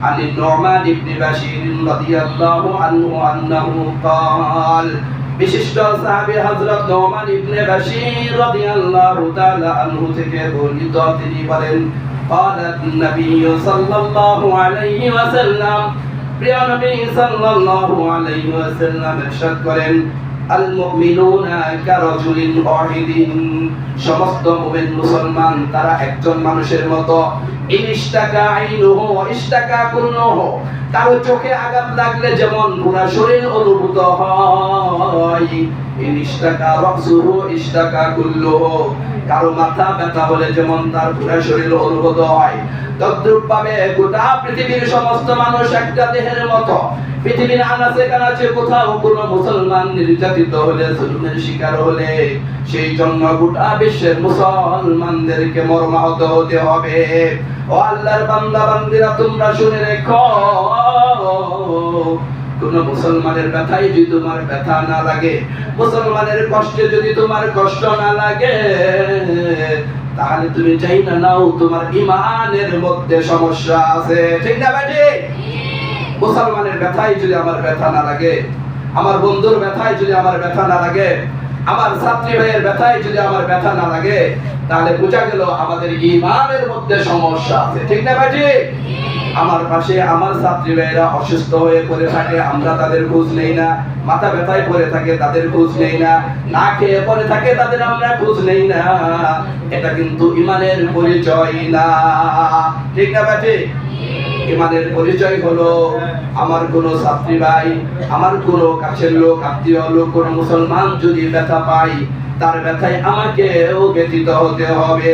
عن النعمان بن بشير رضي الله عنه أنه قال বিশিষ্ট সাহাবী হযরত নোমান ইবনে বাশীর রাদিয়াল্লাহু তাআলা আনহু থেকে বর্ণিত তিনি বলেন قال النبي صلى الله عليه وسلم প্রিয় নবী সাল্লাল্লাহু আলাইহি ওয়াসাল্লাম ইরশাদ করেন আল মুমিনুনা কারাজুলিন ওয়াহিদিন সমস্ত মুমিন মুসলমান তারা একজন মানুষের মতো চোখে আঘাত লাগলে যেমন পুরা শরীর অনুভূত হয়। কারও মাথা ব্যথা হলে যেমন তার পুরা শরীর অনুভূত হয়। সমস্ত মানুষ একটা দেহের মতো। পৃথিবীর আনাচে কানাচে কোথাও মুসলমান নির্যাতিত হলে শিকার হলে, সেই জন্য গোটা বিশ্বের মুসলমানদেরকে মর্মাহত হতে হবে। ও আল্লাহর বান্দা, বান্দিরা, তোমরা শুনে রেখো কোন মুসলমানের ব্যথায় যদি তোমার ব্যথা না লাগে, মুসলমানের কষ্টে যদি তোমার কষ্ট না লাগে, তাহলে তুমি চাই না নাও, তোমার ইমানের মধ্যে সমস্যা আছে ঠিক না ঠিক? মুসলমানের ব্যথায় যদি আমার ব্যথা না লাগে, আমার বন্ধুর ব্যথায় যদি আমার ব্যথা না লাগে আমার ছাত্রী ভাইয়ের ব্যথায় যদি আমার ব্যথা না লাগে, তাহলে বোঝা গেল আমাদের ইমানের মধ্যে সমস্যা আছে। ঠিক না ভাই আমার পাশে আমার ছাত্রী ভাইয়েরা অসুস্থ হয়ে পড়ে থাকে, আমরা তাদের খোঁজ নেই না। মাথা ব্যথায় পড়ে থাকে, তাদের খোঁজ নেই না। না খেয়ে পড়ে থাকে, তাদের আমরা খোঁজ নেই না। এটা কিন্তু ইমানের পরিচয় না। ঠিক না ভাই? ইমানের পরিচয় হলো। আমার কোন ছাত্রী ভাই আমার কোন কাছের লোক, আত্মীয় লোক, কোন মুসলমান যদি ব্যথা পাই তার ব্যথায় আমাকেও ব্যথিত হতে হবে।